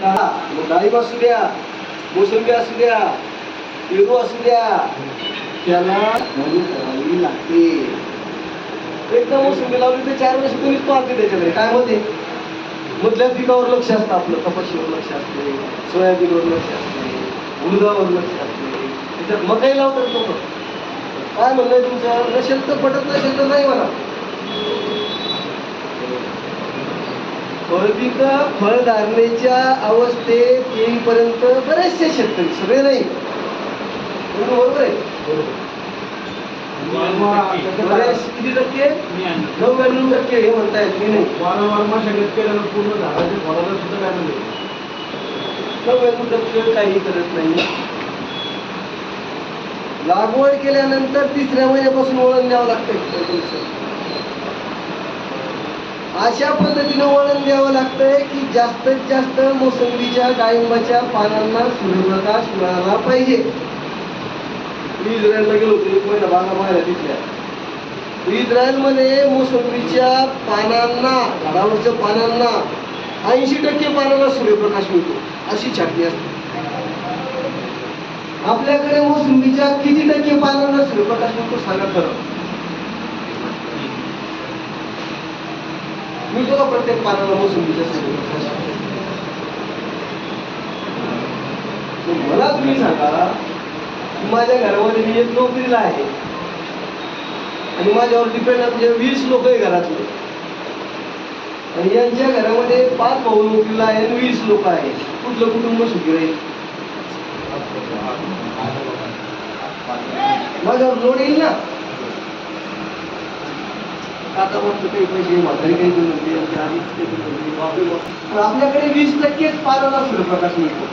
मग असू द्या मोसंबी असू द्या पेरू असू द्या त्याला लागवड करावी लागते. एकदा मोसंबी लावली तर चार वर्ष कोणीच पाहते त्याच्याकडे काय मध्ये मधल्या पिकावर लक्ष असतं आपलं कपाशीवर लक्ष असते सोयाबीनवर लक्ष असते उडदावर लक्ष असते. त्याच्यात मकाई लावतात लोक. काय म्हणलंय तुमचं? नसेल तर पटत नसेल तर नाही म्हणा. फळपिक फळधारणेच्या अवस्थेत येईपर्यंत बरेचसे शेतकरी सगळे नाही. बरोबर आहे? किती टक्के? नव्याण्णव टक्के हे म्हणतायत मी नाही? वारंवार मशागत केल्यानं पूर्ण झाडाच्या फळाला सुद्धा काय म्हणजे नव्याण्णव टक्के काही करत नाही. लागवड केल्यानंतर तिसऱ्या महिन्यापासून वळण द्यावं लागतं अशा पद्धतीनं वळण द्यावं लागतंय की जास्तीत जास्त मोसंबीच्या डाळिंबाच्या पानांना सूर्यप्रकाश मिळाला पाहिजे. मी इस्रायलला गेलो होतो एक महिना बागा पाहायला तिथल्या. इस्रायलमध्ये मोसंबीच्या पानांना झाडावरच्या पानांना ऐंशी टक्के पानांना सूर्यप्रकाश मिळतो अशी छाटणी असते. आपल्याकडे मोसंबीच्या किती टक्के पानांना सूर्यप्रकाश मिळतो सांगा खरं. मी तुला प्रत्येक पानाला बसून मला तुम्ही सांगा माझ्या घरामध्ये मी एक नोकरीला आहे. आणि माझ्यावर डिपेंड म्हणजे वीस लोक आहे घरातले. आणि यांच्या घरामध्ये पाच भाऊ नोकरीला आहे आणि वीस लोक आहे कुठलं कुटुंब सुखी राहील? माझ्यावर लोड येईल ना? आता म्हणतो काही पैसे म्हातारी काही देऊन होते आमच्या आधीच काही देऊन होते, बापरे पण आपल्याकडे वीस टक्केच पानाला सूर्यप्रकाश मिळतो.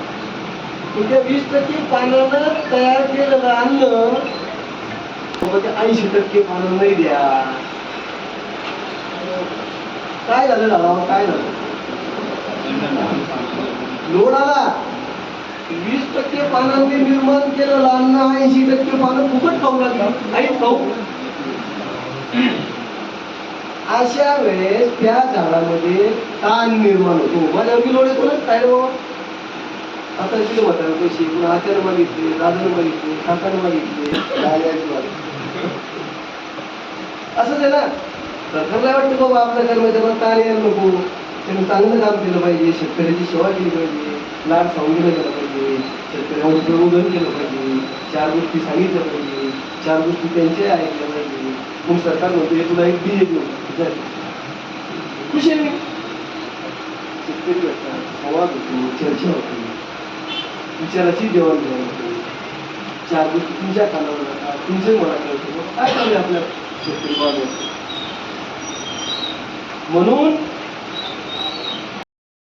पण त्या वीस टक्के पानानं तयार केलेलं अन्न मग ऐंशी टक्के पानं नाही द्या. काय झालं दादा काय झालं? लोड आला. वीस टक्के पानांनी निर्माण केलेलं अन्न ऐंशी टक्के पानं फुकट खाऊ लागली. आई खाऊ. अशा वेळेस त्या झाडामध्ये ताण निर्माण होतो. माझ्या लोड येतो काय रे बाबा? आता किती म्हणतात कशी पुन्हा आचार मागितले दादर मागितले काकाने मागितले असंच आहे ना? सरकारला वाटतं बाबा आपल्या कर्मचाऱ्यांना ताण यायला नको? त्यांनी चांगलं काम केलं पाहिजे शेतकऱ्याची सेवा केली पाहिजे लाड सांगितलं गेलं पाहिजे शेतकऱ्यांवर प्रबोधन केलं पाहिजे चार गोष्टी सांगितल्या पाहिजे चार गोष्टी त्यांच्या ऐकल्या मग सरकार म्हणतो "हे तुला एक बी देऊ जा." खुश आहे मी शेतकरी भेटतात संवाद होतो चर्चा होते विचाराची देवाणघेवाण होते चार गोष्टी तुमच्या कानावर जातात तुमचे मनात येतो काय चालू आपल्या शेतकरी बांधवाचं म्हणून